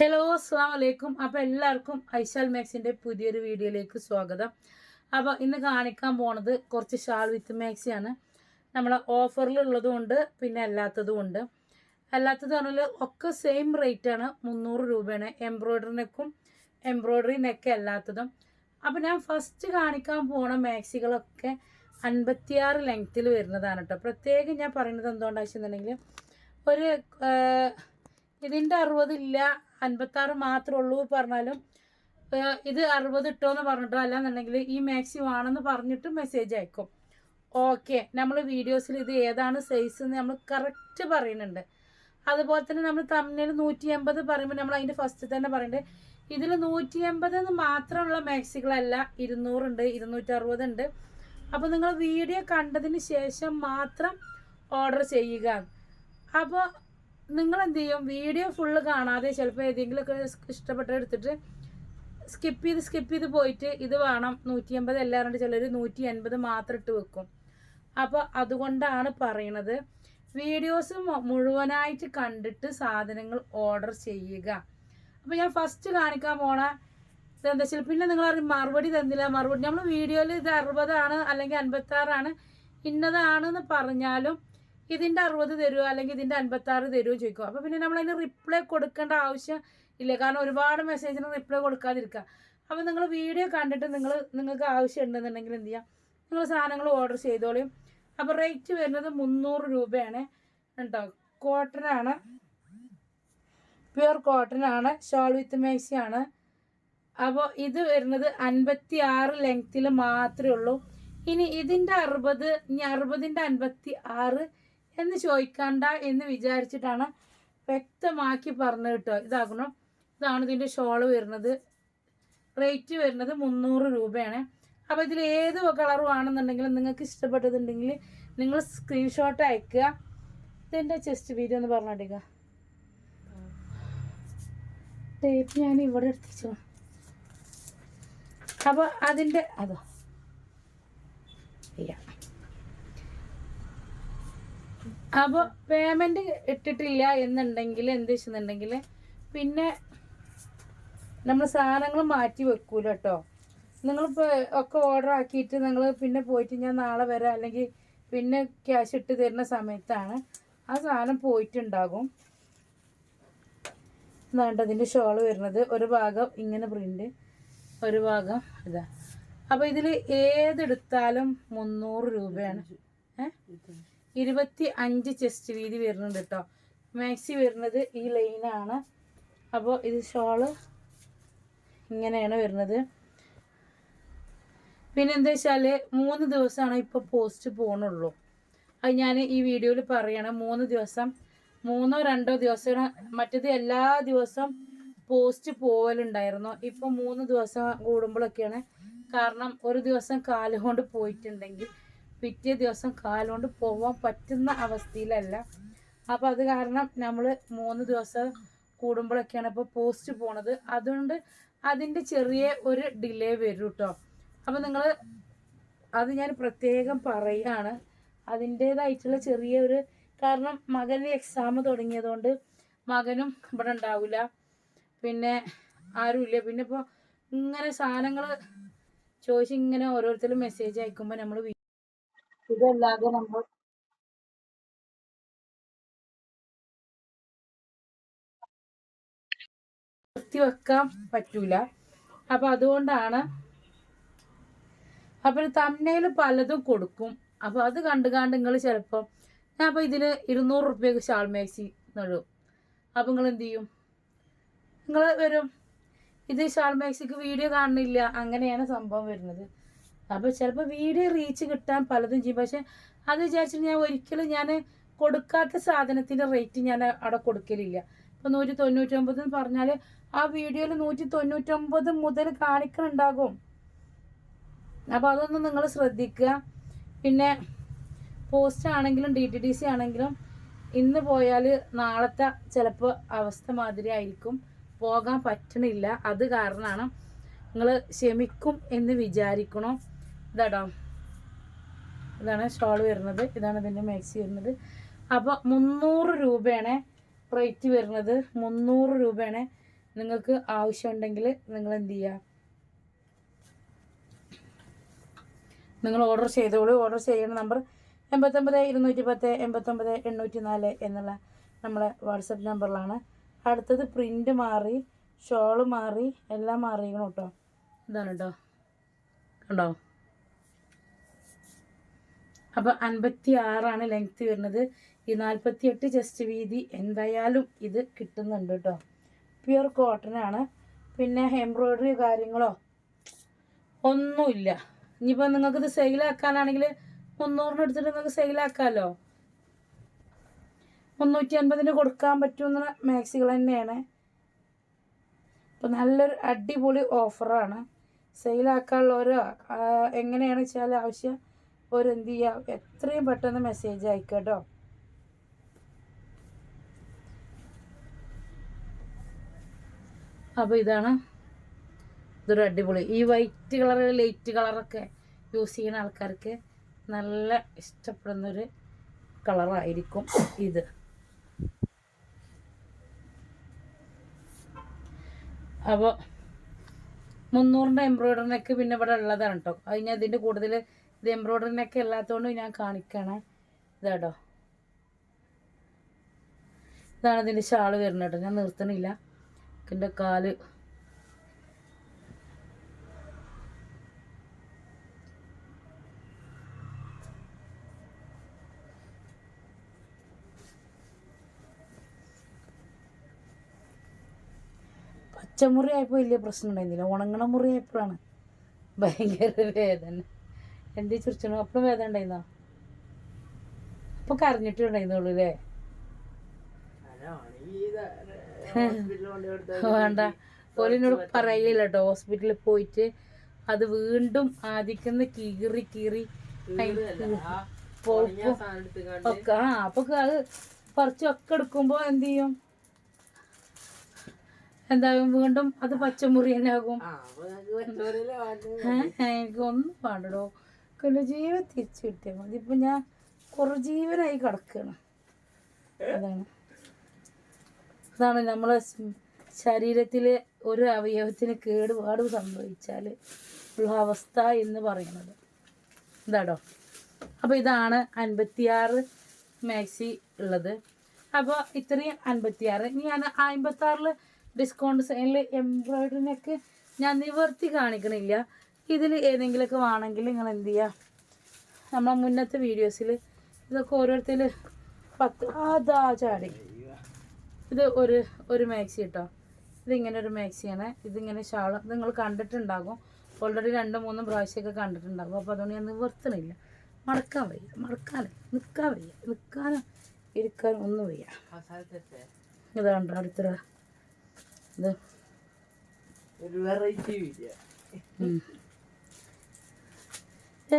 Hello അസ്സാം വലൈക്കും അപ്പോൾ എല്ലാവർക്കും ഐശാൽ മാക്സിന്റെ പുതിയൊരു വീഡിയോയിലേക്ക് സ്വാഗതം. അപ്പോൾ ഇന്ന് കാണിക്കാൻ പോണത് കുറച്ച് ഷാൾ വിത്ത് മാക്സിയാണ്. നമ്മൾ ഓഫറിലുള്ളതുമുണ്ട് പിന്നെ അല്ലാത്തതും ഉണ്ട്. അല്ലാത്തത് പറഞ്ഞാൽ ഒക്കെ സെയിം റേറ്റാണ് മുന്നൂറ് രൂപയാണ്. എംബ്രോയ്ഡറി നെക്കും എംബ്രോയ്ഡറി നെക്ക് അല്ലാത്തതും. അപ്പോൾ ഞാൻ ഫസ്റ്റ് കാണിക്കാൻ പോണ മാക്സികളൊക്കെ അൻപത്തിയാറ് ലെങ്ത്തിൽ വരുന്നതാണ് കേട്ടോ. പ്രത്യേകം ഞാൻ പറയുന്നത് എന്തുകൊണ്ടാണെന്ന് വെച്ചിട്ടുണ്ടെങ്കിൽ ഒരു ഇതിന്റെ അറുപതില്ല അൻപത്താറ് മാത്രമേ ഉള്ളൂ പറഞ്ഞാലും ഇത് അറുപത് ഇട്ടോന്ന് പറഞ്ഞിട്ടോ? അല്ലാന്നുണ്ടെങ്കിൽ ഈ മാക്സി വേണമെന്ന് പറഞ്ഞിട്ട് മെസ്സേജ് അയക്കും. ഓക്കെ നമ്മൾ വീഡിയോസിൽ ഇത് ഏതാണ് സൈസ് എന്ന് നമ്മൾ കറക്റ്റ് പറയുന്നുണ്ട്. അതുപോലെ തന്നെ നമ്മൾ തമ്മിൽ നൂറ്റി എൺപത് പറയുമ്പോൾ നമ്മൾ അതിന്റെ ഫസ്റ്റ് തന്നെ പറയുന്നുണ്ട്. ഇതിൽ നൂറ്റി എൺപത് എന്ന് മാത്രമുള്ള മാക്സികളല്ല ഇരുന്നൂറുണ്ട് ഇരുന്നൂറ്ററുപത് ഉണ്ട്. അപ്പോൾ നിങ്ങൾ വീഡിയോ കണ്ടതിന് ശേഷം മാത്രം ഓർഡർ ചെയ്യുക. അപ്പോൾ നിങ്ങൾ എന്ത് ചെയ്യും വീഡിയോ ഫുള്ള് കാണാതെ ചിലപ്പോൾ ഏതെങ്കിലുമൊക്കെ ഇഷ്ടപ്പെട്ട എടുത്തിട്ട് സ്കിപ്പ് ചെയ്ത് സ്കിപ്പ് ചെയ്ത് പോയിട്ട് ഇത് വേണം. നൂറ്റി അമ്പത് എല്ലാവരും ചിലർ നൂറ്റി അൻപത് മാത്രം ഇട്ട് വെക്കും. അപ്പോൾ അതുകൊണ്ടാണ് പറയണത്. വീഡിയോസ് മുഴുവനായിട്ട് കണ്ടിട്ട് സാധനങ്ങൾ ഓർഡർ ചെയ്യുക. അപ്പോൾ ഞാൻ ഫസ്റ്റ് കാണിക്കാൻ പോണ ഇതെന്താ വെച്ചാൽ പിന്നെ നിങ്ങൾ അറിയും മറുപടി തന്നില്ല. മറുപടി നമ്മൾ വീഡിയോയിൽ ഇത് അറുപതാണ് അല്ലെങ്കിൽ അൻപത്താറാണ്. ഇന്നതാണെന്ന് പറഞ്ഞാലും ഇതിന്റെ അറുപത് തരുമോ അല്ലെങ്കിൽ ഇതിന്റെ അൻപത്താറ് തരുമോ ചോദിക്കും. അപ്പോൾ പിന്നെ നമ്മൾ അതിന് റിപ്ലൈ കൊടുക്കേണ്ട ആവശ്യം ഇല്ല. കാരണം ഒരുപാട് മെസ്സേജിന് റിപ്ലൈ കൊടുക്കാതിരിക്കുക. അപ്പോൾ നിങ്ങൾ വീഡിയോ കണ്ടിട്ട് നിങ്ങൾ നിങ്ങൾക്ക് ആവശ്യം ഉണ്ടെന്നുണ്ടെങ്കിൽ എന്ത് ചെയ്യാം? നിങ്ങൾ സാധനങ്ങൾ ഓർഡർ ചെയ്തോളിയും. അപ്പോൾ റേറ്റ് വരുന്നത് മുന്നൂറ് രൂപയാണ് കേട്ടോ. കോട്ടനാണ് പ്യുർ കോട്ടനാണ് ഷോൾ വിത്ത് മാക്സി ആണ്. അപ്പോൾ ഇത് വരുന്നത് അൻപത്തി ആറ് ലെങ്ത്തിൽ മാത്രമേ ഉള്ളൂ. ഇനി ഇതിന്റെ അറുപത് ഇനി അറുപതിന്റെ അൻപത്തി ആറ് എന്ന് ചോദിക്കണ്ട എന്ന് വിചാരിച്ചിട്ടാണ് വ്യക്തമാക്കി പറഞ്ഞു കേട്ടോ ഇതാക്കണം. ഇതാണ് ഇതിന്റെ ഷോൾ വരുന്നത്. റേറ്റ് വരുന്നത് മുന്നൂറ് രൂപയാണ്. അപ്പോൾ ഇതിൽ ഏത് കളറും ആണെന്നുണ്ടെങ്കിലും നിങ്ങൾക്ക് ഇഷ്ടപ്പെട്ടതുണ്ടെങ്കിൽ നിങ്ങൾ സ്ക്രീൻഷോട്ട് അയക്കുക. ഇതിന്റെ ചെസ്റ്റ് വീഡിയോ ഒന്ന് പറഞ്ഞോട്ടേക്ക ടേപ്പ് ഞാൻ ഇവിടെ എടുത്തു അപ്പോൾ അതിന്റെ അതോ. ചെയ്യാം അപ്പോൾ പേയ്മെന്റ് ഇട്ടിട്ടില്ല എന്നുണ്ടെങ്കിൽ എന്ത് വെച്ചെന്നുണ്ടെങ്കിൽ പിന്നെ നമ്മൾ സാധനങ്ങൾ മാറ്റി വെക്കൂല കേട്ടോ. നിങ്ങളിപ്പോൾ ഒക്കെ ഓർഡർ ആക്കിയിട്ട് നിങ്ങൾ പിന്നെ പോയിട്ട് ഞാൻ നാളെ വരാം. അല്ലെങ്കിൽ പിന്നെ ക്യാഷ് ഇട്ട് തരുന്ന സമയത്താണ് ആ സാധനം പോയിട്ടുണ്ടാകും. എന്നാണ്ട് അതിന്റെ ഷോൾ വരുന്നത്. ഒരു ഭാഗം ഇങ്ങനെ പ്രിന്റ് ഒരു ഭാഗം ഇതാ. അപ്പോൾ ഇതിൽ ഏതെടുത്താലും മുന്നൂറ് രൂപയാണ്. ഏഹ് ഇരുപത്തി അഞ്ച് ചെസ്റ്റ് വീതി വരുന്നുണ്ട് കേട്ടോ മാക്സി വരുന്നത് ഈ ലൈനാണ് അപ്പോൾ ഇത് ഷോൾ ഇങ്ങനെയാണ് വരുന്നത്. പിന്നെ എന്താ വെച്ചാൽ മൂന്ന് ദിവസമാണ് ഇപ്പോൾ പോസ്റ്റ് പോകണുള്ളൂ അത് ഞാൻ ഈ വീഡിയോയിൽ പറയണം മൂന്ന് ദിവസം. മൂന്നോ രണ്ടോ ദിവസം മറ്റത് എല്ലാ ദിവസവും പോസ്റ്റ് പോവലുണ്ടായിരുന്നു. ഇപ്പോൾ മൂന്ന് ദിവസം കൂടുമ്പോഴൊക്കെയാണ് കാരണം ഒരു ദിവസം കാലുകൊണ്ട് പോയിട്ടുണ്ടെങ്കിൽ പിറ്റേ ദിവസം കാലുകൊണ്ട് പോവാൻ പറ്റുന്ന അവസ്ഥയിലല്ല. അപ്പോൾ അത് കാരണം നമ്മൾ മൂന്ന് ദിവസം കൂടുമ്പോഴൊക്കെയാണ് ഇപ്പോൾ പോസ്റ്റ് പോണത്. അതുകൊണ്ട് അതിന്റെ ചെറിയ ഒരു ഡിലേ വരും കേട്ടോ അപ്പോൾ നിങ്ങൾ അത് ഞാൻ പ്രത്യേകം പറയുകയാണ് അതിന്റേതായിട്ടുള്ള ചെറിയ ഒരു കാരണം മകന് എക്സാം തുടങ്ങിയതുകൊണ്ട് മകനും ഇവിടെ ഉണ്ടാവില്ല പിന്നെ ആരുമില്ല പിന്നെ ഇപ്പോൾ ഇങ്ങനെ സാധനങ്ങൾ ചോദിച്ച് ഇങ്ങനെ ഓരോരുത്തരും മെസ്സേജ് അയക്കുമ്പോൾ നമ്മൾ ഇതല്ലാതെ നമ്മൾ വെക്കാൻ പറ്റൂല. അപ്പൊ അതുകൊണ്ടാണ് അപ്പൊ തമ്മനയിൽ പലതും കൊടുക്കും. അപ്പൊ അത് കണ്ട് കണ്ട് നിങ്ങൾ ചിലപ്പം ഞാൻ അപ്പൊ ഇതിന് ഇരുന്നൂറ് റുപ്യക്ക് ഷാൾ മാക്സി നടും. അപ്പൊ നിങ്ങൾ എന്ത് ചെയ്യും? നിങ്ങൾ വരും. ഇത് ഷാൾ വീഡിയോ കാണുന്നില്ല. അങ്ങനെയാണ് സംഭവം വരുന്നത്. അപ്പോൾ ചിലപ്പോൾ വീഡിയോ റീച്ച് കിട്ടാൻ പലതും ചെയ്യും. പക്ഷെ അത് വിചാരിച്ചിട്ട് ഞാൻ ഒരിക്കലും ഞാൻ കൊടുക്കാത്ത സാധനത്തിന്റെ റേറ്റ് ഞാൻ അവിടെ കൊടുക്കലില്ല. ഇപ്പോൾ നൂറ്റി തൊണ്ണൂറ്റൊമ്പത് എന്ന് പറഞ്ഞാൽ ആ വീഡിയോയിൽ നൂറ്റി തൊണ്ണൂറ്റൊമ്പത് മുതൽ കാണിക്കുന്നുണ്ടാകും അപ്പോൾ അതൊന്നും നിങ്ങൾ ശ്രദ്ധിക്കുക. പിന്നെ പോസ്റ്റ് ആണെങ്കിലും ഡി ടി ഡി സി ആണെങ്കിലും ഇന്ന് പോയാൽ നാളത്തെ ചിലപ്പോൾ അവസ്ഥ മാതിരി ആയിരിക്കും. പോകാൻ പറ്റണില്ല. അത് കാരണമാണ് നിങ്ങൾ ക്ഷമിക്കും എന്ന് വിചാരിക്കണം. ഇതാടോ. ഇതാണ് ഷോൾ വരുന്നത്. ഇതാണ് ഇതിന്റെ മാക്സി വരുന്നത്. അപ്പോൾ മുന്നൂറ് രൂപയാണ് റേറ്റ് വരുന്നത്. മുന്നൂറ് രൂപയാണ് നിങ്ങൾക്ക് ആവശ്യമുണ്ടെങ്കിൽ നിങ്ങൾ എന്ത് ചെയ്യുക നിങ്ങൾ ഓർഡർ ചെയ്തോളൂ. ഓർഡർ ചെയ്യുന്ന നമ്പർ എൺപത്തൊമ്പത് ഇരുന്നൂറ്റി പത്ത് എൺപത്തൊമ്പത് എണ്ണൂറ്റി നാല് എന്നുള്ള നമ്മളെ വാട്സപ്പ് നമ്പറിലാണ് അടുത്തത് പ്രിന്റ് മാറി ഷോൾ മാറി എല്ലാം മാറിയിരിക്കണം കേട്ടോ. ഇതാണ് കേട്ടോ. കണ്ടോ? അപ്പോൾ അൻപത്തി ആറാണ് ലെങ്ത് വരുന്നത്. ഈ നാൽപ്പത്തി എട്ട് ചെസ്റ്റ് വീതി എന്തായാലും ഇത് കിട്ടുന്നുണ്ട് കേട്ടോ പ്യുർ കോട്ടൺ ആണ്. പിന്നെ എംബ്രോയ്ഡറി കാര്യങ്ങളോ? ഒന്നുമില്ല. ഇനിയിപ്പോൾ നിങ്ങൾക്കിത് സെയിലാക്കാനാണെങ്കിൽ മുന്നൂറിന് എടുത്തിട്ട് നിങ്ങൾക്ക് സെയിലാക്കാമല്ലോ മുന്നൂറ്റി അൻപതിന് കൊടുക്കാൻ പറ്റുന്ന മാക്സികൾ തന്നെയാണ്. അപ്പോൾ നല്ലൊരു അടിപൊളി ഓഫറാണ് സെയിലാക്കാനുള്ളവരോ ആ, എങ്ങനെയാണ് വെച്ചാൽ ആവശ്യം ഒരു എന്ത് ചെയ്യുക എത്രയും പെട്ടെന്ന് മെസ്സേജ് അയക്കട്ടോ. കേട്ടോ അപ്പോൾ ഇതാണ് ഇതൊരു അടിപൊളി. ഈ വൈറ്റ് കളർ ലൈറ്റ് കളറൊക്കെ യൂസ് ചെയ്യുന്ന ആൾക്കാർക്ക് നല്ല ഇഷ്ടപ്പെടുന്നൊരു കളറായിരിക്കും ഇത്. അപ്പോൾ മുന്നൂറിന്റെ എംബ്രോയിഡറിനൊക്കെ പിന്നെ ഇവിടെ ഉള്ളതാണ് കേട്ടോ അത് അതിന്റെ കൂടുതൽ ഇത് എംബ്രോയ്ഡറിനൊക്കെ ഇല്ലാത്തതുകൊണ്ട് ഞാൻ കാണിക്കണം. ഇതാട്ടോ. ഇതാണ് ഇതിന്റെ ഷാൾ വരുന്നത് കേട്ടോ. ഞാൻ നിർത്തണില്ല. എന്റെ കാൽ. പച്ചമുറി ആയപ്പോൾ വലിയ പ്രശ്നം ഉണ്ടായിരുന്നില്ല. ഉണങ്ങണ മുറി ആയപ്പോഴാണ് ഭയങ്കര വേദന. എന്തേ ചിരിച്ചണു? അപ്പോഴും വേദന ഉണ്ടായിരുന്നോ? അപ്പൊ കരഞ്ഞിട്ടുണ്ടായിരുന്നുള്ളൂ അല്ലേ? വേണ്ട. ഓലിനോട് പറയില്ല കേട്ടോ ഹോസ്പിറ്റലിൽ പോയിട്ട് അത് വീണ്ടും ആദിക്കുന്ന കീറി കീറി. ഒക്കെ ആ അപ്പൊ അത് പറിച്ചൊക്കെ എടുക്കുമ്പോ എന്ത് ചെയ്യും? എന്താകും വീണ്ടും അത് പച്ചമുറി തന്നെ ആകും. എനിക്ക് ഒന്നും പാടടോ പിന്നെ ജീവൻ തിരിച്ചു കിട്ടിയാൽ മതി. ഇപ്പം ഞാൻ കുറേ ജീവനായി കിടക്കുകയാണ് അതാണ്. അതാണ് നമ്മളെ ശരീരത്തിലെ ഒരു അവയവത്തിന് കേടുപാട് സംഭവിച്ചാൽ ഉള്ള അവസ്ഥ എന്ന് പറയുന്നത്. ഇതാടോ. അപ്പോൾ ഇതാണ് അൻപത്തിയാറ് മാക്സി ഉള്ളത്. അപ്പോൾ ഇത്രയും അൻപത്തിയാറ്. ഇനി ഞാൻ അമ്പത്താറിൽ ഡിസ്കൗണ്ട് സെയിലിൽ എംബ്രോയിഡറിനൊക്കെ ഞാൻ നിവർത്തി കാണിക്കണില്ല. ഇതിൽ ഏതെങ്കിലുമൊക്കെ വേണമെങ്കിൽ നിങ്ങൾ എന്ത് ചെയ്യുക നമ്മളെ മുന്നത്തെ വീഡിയോസിൽ ഇതൊക്കെ ഓരോരുത്തർ പത്ത് അതാ ചാടി. ഇത് ഒരു ഒരു മാക്സി കേട്ടോ. ഇതിങ്ങനെ ഒരു മാക്സിയാണ് ഇതിങ്ങനെ ഷാൾ നിങ്ങൾ കണ്ടിട്ടുണ്ടാകും. ഓൾറെഡി രണ്ട് മൂന്നും പ്രാവശ്യമൊക്കെ കണ്ടിട്ടുണ്ടാകും. അപ്പോൾ അതുകൊണ്ട് ഞാൻ നിവർത്തണില്ല. മടക്കാൻ വയ്യ. മടക്കാൻ നിൽക്കാൻ വയ്യ. നിൽക്കാനും ഇരിക്കാനും ഒന്നും വയ്യ. ഇതാണ്ട് അടുത്ത ഇത്? വെറൈറ്റി.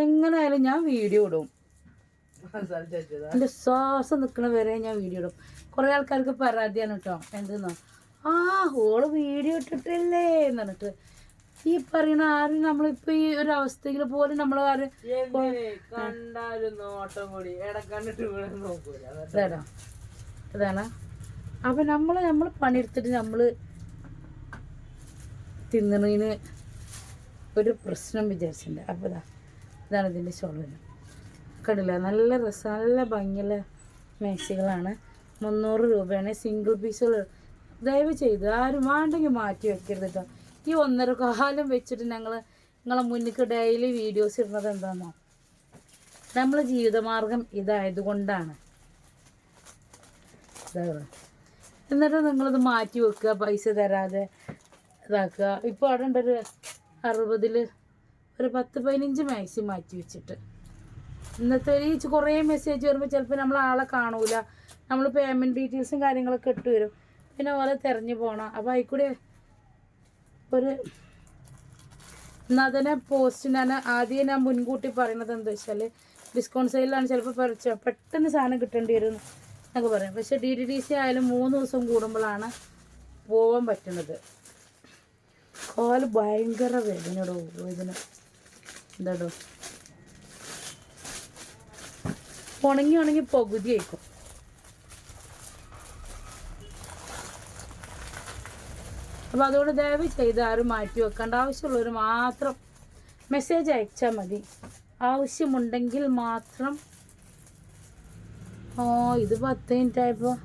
എങ്ങനെയായാലും ഞാൻ വീഡിയോ ഇടും. എന്റെ ശ്വാസം നിൽക്കണ വരെ ഞാൻ വീഡിയോ ഇടും. കുറേ ആൾക്കാർക്ക് പരാതിയാണ് കേട്ടോ. എന്തെന്നോ? ആ ഓൾ വീഡിയോ ഇട്ടിട്ടില്ലേ എന്ന് പറഞ്ഞിട്ട് ഈ പറയുന്ന ആരും നമ്മളിപ്പോ ഈ ഒരു അവസ്ഥയിൽ പോലും നമ്മൾ ആര് കണ്ടാലും നോട്ടം കൂടി. നമ്മൾ നമ്മൾ പണിയെടുത്തിട്ട് നമ്മൾ തിന്നണതിന് ഒരു പ്രശ്നം വിചാരിച്ചിട്ടുണ്ട്. അപ്പൊ ഇതാ. ഇതാണ് ഇതിന്റെ ചോളന് കണ്ടില്ല? നല്ല രസം നല്ല ഭംഗിയുള്ള മേശകളാണ്. മുന്നൂറ് രൂപയാണ് സിംഗിൾ പീസുകൾ ദയവ് ചെയ്ത് ആരും വേണ്ടെങ്കിൽ മാറ്റി വെക്കരുത് കേട്ടോ ഈ ഒന്നര കാലം വെച്ചിട്ട് ഞങ്ങൾ നിങ്ങളെ മുന്നിക്ക് ഡെയിലി വീഡിയോസ് ഇടുന്നത് എന്താണെന്നോ നമ്മളെ ജീവിതമാർഗം ഇതായതുകൊണ്ടാണ്. കൊണ്ടാണ് എന്നിട്ട് നിങ്ങളിത് മാറ്റി വെക്കുക പൈസ തരാതെ ഇതാക്കുക. ഇപ്പോൾ അവിടെ ഉണ്ടൊരു അറുപതിൽ ഒരു പത്ത് പതിനഞ്ച് മാക്സി മാറ്റി വെച്ചിട്ട്. ഇന്നത്തെ ഒരു കുറേ മെസ്സേജ് വരുമ്പോൾ ചിലപ്പോൾ നമ്മൾ ആളെ കാണൂല. നമ്മൾ പേയ്മെന്റ് ഡീറ്റെയിൽസും കാര്യങ്ങളൊക്കെ ഇട്ട് വരും. പിന്നെ ഓരോ തിരഞ്ഞു പോകണം അപ്പോൾ അതിൽക്കൂടെ ഒരു എന്നാൽ തന്നെ പോസ്റ്റ് ഞാൻ ആദ്യം ഞാൻ മുൻകൂട്ടി പറയുന്നത് എന്താ വെച്ചാൽ ഡിസ്കൗണ്ട് സെയിലാണ് ചിലപ്പോൾ പറിച്ച പെട്ടെന്ന് സാധനം കിട്ടേണ്ടി വരും എന്നൊക്കെ പറയാം. പക്ഷേ ഡി ഡി ഡി സി ആയാലും മൂന്ന് ദിവസം കൂടുമ്പോഴാണ് പോകാൻ പറ്റുന്നത്. കോൽ ഭയങ്കര വേദനയോടോ വേദന. എന്താടോ ഉണങ്ങി ഉണങ്ങി പകുതി ആയിക്കും. അപ്പോൾ അതുകൊണ്ട് ദയവ് ചെയ്ത് ആരും മാറ്റി വെക്കേണ്ട. ആവശ്യമുള്ളവർ മാത്രം മെസ്സേജ് അയച്ചാൽ മതി. ആവശ്യമുണ്ടെങ്കിൽ മാത്രം. ഓ ഇത് പത്ത് മിനിറ്റ് ആയപ്പോൾ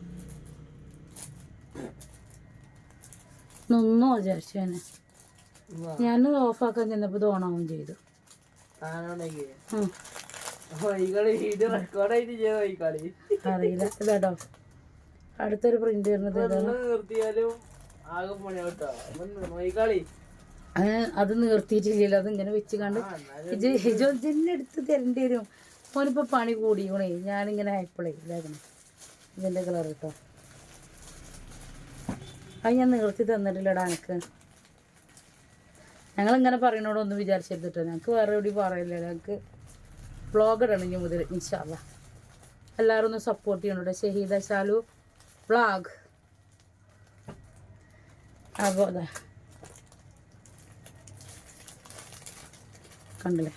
നിന്നോ വിചാരിച്ചു ഞാൻ ഞാൻ ഓഫാക്കാൻ ചെന്നപ്പോൾ ഇത് ഓണാവും ചെയ്തു. അറിയില്ല. ഇതാട്ടോ. അടുത്തൊരു പ്രിന്റ് വരുന്നത് അത് നിർത്തിയിട്ടില്ലല്ലോ. അത് ഇങ്ങനെ വെച്ച് കണ്ട് ഹിജോ തരേണ്ടി വരും. ഓനിപ്പോ പണി കൂടിയോണേ ഞാനിങ്ങനെ ആയപ്പോഴേ ഇതിന്റെ കളർ കേട്ടോ അത് ഞാൻ നിർത്തി തന്നിട്ടില്ലടാ എനിക്ക് ഞങ്ങൾ ഇങ്ങനെ പറയണോട് ഒന്ന് വിചാരിച്ചെടുത്തിട്ടോ ഞങ്ങൾക്ക് വേറെ എവിടെ പറയില്ല. ഞങ്ങൾക്ക് വ്ളോഗ് ഇടണം ഇനി മുതൽ ഇൻഷാല്ല എല്ലാവരും ഒന്ന് സപ്പോർട്ട് ചെയ്യണോട്ടെ ഷഹീദ ശാലു വ്ളോഗ് അപ്പോൾ അതാ. കണ്ടില്ലേ?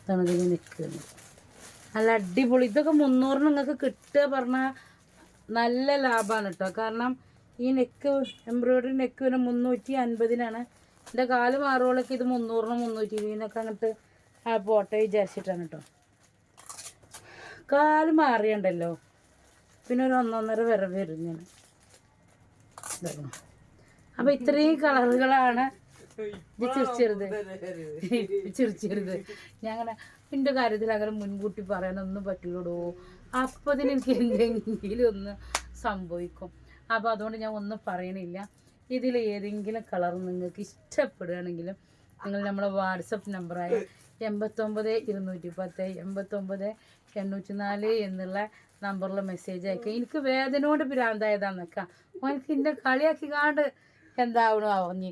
ഇതാണ് ഇതിന് നിൽക്കുന്നത്. നല്ല അടിപൊളി. ഇതൊക്കെ മുന്നൂറിന് നിങ്ങൾക്ക് കിട്ടുക പറഞ്ഞാൽ നല്ല ലാഭമാണ് കേട്ടോ കാരണം ഈ നെക്ക് എംബ്രോയിഡറി നെക്ക് വരെ മുന്നൂറ്റി അൻപതിനാണ്. എന്റെ കാൽ മാറുകളൊക്കെ ഇത് മുന്നൂറിന് മുന്നൂറ്റി ഇരുപതിനൊക്കെ അങ്ങോട്ട് ആ പോട്ടെ വിചാരിച്ചിട്ടാണ് കേട്ടോ കാൽ മാറിയുണ്ടല്ലോ. പിന്നെ ഒരു ഒന്നൊന്നര വരെ വരും ഞാൻ അപ്പം ഇത്രയും കളറുകളാണ് ചിരിച്ചരുത് ചിരിച്ചരുത് ഞാൻ അങ്ങനെ എന്റെ കാര്യത്തിൽ അങ്ങനെ മുൻകൂട്ടി പറയാനൊന്നും പറ്റില്ലടോ. അപ്പതിന് എനിക്ക് എന്തെങ്കിലും ഒന്ന് സംഭവിക്കും. അപ്പോൾ അതുകൊണ്ട് ഞാൻ ഒന്നും പറയണില്ല. ഇതിൽ ഏതെങ്കിലും കളർ നിങ്ങൾക്ക് ഇഷ്ടപ്പെടുകയാണെങ്കിലും നിങ്ങൾ നമ്മളെ വാട്സപ്പ് നമ്പറായ എൺപത്തൊമ്പത് ഇരുന്നൂറ്റി പത്ത് എൺപത്തൊമ്പത് എണ്ണൂറ്റി നാല് എന്നുള്ള നമ്പറിൽ മെസ്സേജ് അയക്കുക. എനിക്ക് വേദനയോട് ഭ്രാന്തായതാന്നൊക്കെ എനിക്ക് എന്റെ കളിയാക്കി കാണ്ട് എന്താവണോ അവഞ്ഞ്